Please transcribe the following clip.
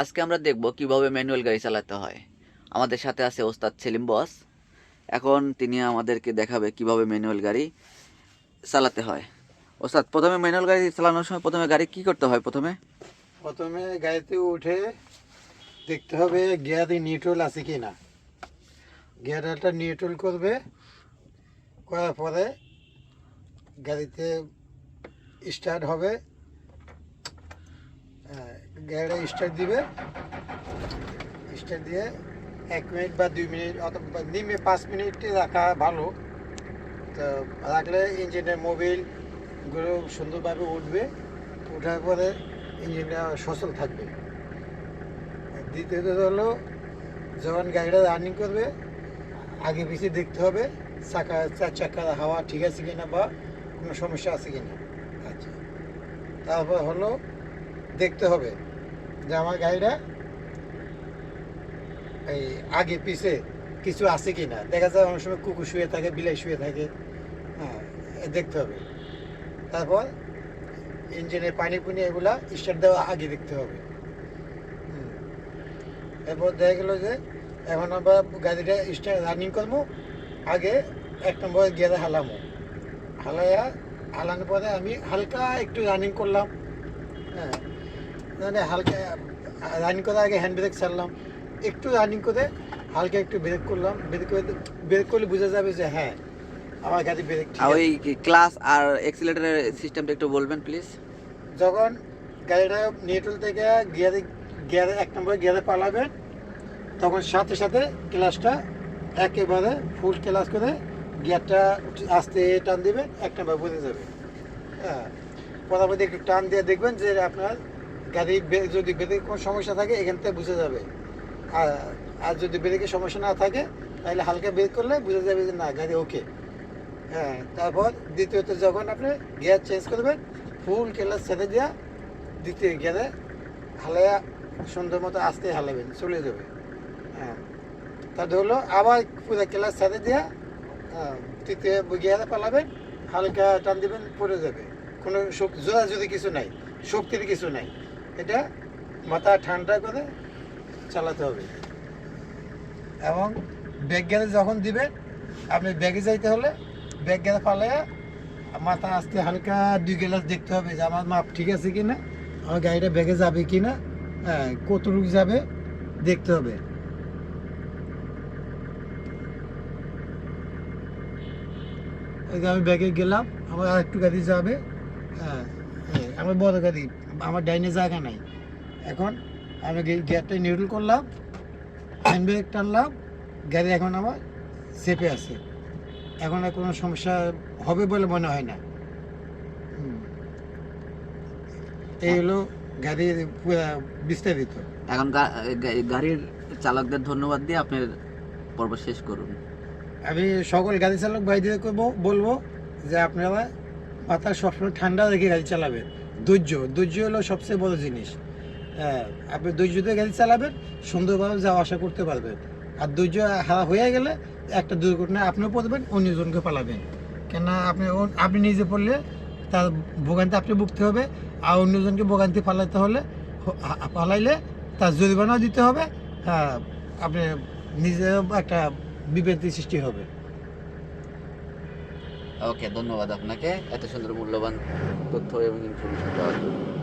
আজকে আমরা দেখব কীভাবে ম্যানুয়াল গাড়ি চালাতে হয়। আমাদের সাথে আছে ওস্তাদ সেলিম বস। এখন তিনি আমাদেরকে দেখাবে কীভাবে ম্যানুয়াল গাড়ি চালাতে হয়। ওস্তাদ, প্রথমে ম্যানুয়াল গাড়ি চালানোর সময় প্রথমে গাড়ি কি করতে হয় প্রথমে? প্রথমে গাড়িতে উঠে দেখতে হবে গিয়ারে নিউট্রাল আছে কি না গিয়ারটা নিউট্রাল করবে, করার পরে গাড়িতে স্টার্ট হবে। হ্যাঁ, গাড়িটা স্টার্ট দিবে। স্টার্ট দিয়ে এক মিনিট বা দুই মিনিট অথবা নিমে পাঁচ মিনিট রাখা ভালো। তো রাখলে ইঞ্জিনের মোবিলগুলো সুন্দরভাবে উঠবে। ওঠার পরে ইঞ্জিনটা সচল থাকবে। দ্বিতীয়ত হলো যখন গাড়িটা রানিং করবে আগে পিছিয়ে দেখতে হবে চাকা চার চাকার হাওয়া ঠিক আছে কিনা বা কোনো সমস্যা আছে কিনা। আচ্ছা। তারপর হলো দেখতে হবে যে আমার গাড়িটা এই আগে পিছে কিছু আছে কি না দেখা যায় অনেক সময় কুকুর শুয়ে থাকে, বিলাই শুয়ে থাকে। হ্যাঁ দেখতে হবে। তারপর ইঞ্জিনের পানি পুনি এগুলা স্টার্ট দেওয়া আগে দেখতে হবে। এরপর দেখা গেলো যে এখন আমরা গাড়িটা স্টার্ট রানিং করব। আগে এক নম্বর গিয়ারে হালামো। হালাইয়া হালানোর পরে আমি হালকা একটু রানিং করলাম। হ্যাঁ। মানে হালকা রানিং করার আগে হ্যান্ড ব্রেক ছাড়লাম। একটু রানিং করে হালকা একটু ব্রেক করলাম। ব্রেক করে ব্রেক করলে বোঝা যাবে যে হ্যাঁ আমার গাড়ি ব্রেক। ওই ক্লাস আর এক্সিলেটারের সিস্টেমটা একটু বলবেন প্লিজ যখন গাড়িটা নিউট্রাল থেকে গিয়ারে গিয়ারে এক নম্বর গিয়ারে পালাবেন তখন সাথে সাথে ক্লাসটা একেবারে ফুল ক্লাস করে গিয়ারটা আস্তে টান দিবেন এক নম্বর বুঝে যাবে। হ্যাঁ পরবর্তী একটু টান দিয়ে দেখবেন যে আপনার গাড়ি যদি ব্রেকে কোনো সমস্যা থাকে, এখান থেকে বুঝে যাবে। আর আর যদি ব্রেকে সমস্যা না থাকে, তাহলে হালকা ব্রেক করলে বুঝে যাবে যে না, গাড়ি ওকে হ্যাঁ তারপর দ্বিতীয়ত যখন আপনি গিয়ার চেঞ্জ করবেন ফুল ক্লাস ছেড়ে দেওয়া দ্বিতীয় গিয়ারে হালাইয়া সুন্দর মতো আস্তে হালাবেন, চলে যাবে। হ্যাঁ তারপর হলো আবার পুরো ক্লাস ছেড়ে দেওয়া তৃতীয় গিয়ারে পালাবেন, হালকা টান দিবেন, পড়ে যাবে। কোনো জোড়া যদি কিছু নাই, শক্তির কিছু নাই। এটা মাথা ঠান্ডা করে চালাতে হবে। এবং ব্যাগ গেলে যখন দিবেন, আপনি ব্যাগে যাইতে হলে ব্যাগ গেলে পালাইয়া মাথা আসতে হালকা দুই গ্লাস দেখতে হবে যে আমার মাপ ঠিক আছে কি না আমার গাড়িটা ব্যাগে যাবে কি না হ্যাঁ কতটুকু যাবে দেখতে হবে। আমি ব্যাগে গেলাম, আমার আর একটু গাড়ি যাবে হ্যাঁ। আমার বড় গাড়ি আমার ডাইনে জায়গা নাই। এখন আমি গিয়ারটা নিউট্রাল করলাম হ্যান্ড ব্রেক টানলাম গাড়ি এখন আমার সেপে আছে। এখন আর কোনো সমস্যা হবে বলে মনে হয় না। এই হলো গাড়ির বিস্তারিত। এখন গাড়ির চালকদের ধন্যবাদ দিয়ে আপনার পর্ব শেষ করুন। আমি সকল গাড়ি চালক ভাইদের করব বলব যে আপনারা মাথা সবসময় ঠান্ডা রেখে গাড়ি চালাবেন। ধৈর্য ধৈর্য হলো সবচেয়ে বড় জিনিস। হ্যাঁ আপনি ধৈর্য দিয়ে গাড়ি চালাবেন, সুন্দরভাবে যাওয়া আসা করতে পারবেন। আর ধৈর্য হারা হয়ে গেলে একটা দুর্ঘটনায় আপনিও পড়বেন, অন্যজনকে পালাবেন। কেন আপনি আপনি নিজে পড়লে তার ভোগান্তি আপনি ভুগতে হবে, আর অন্যজনকে ভোগান্তি পালাতে হলে পালাইলে তার জরিমানাও দিতে হবে। হ্যাঁ আপনি নিজেও একটা বিভ্রান্তি সৃষ্টি হবে। ওকে ধন্যবাদ আপনাকে। এত সুন্দর মূল্যবান তথ্য এবং ইনফরমেশন দেওয়ার জন্য।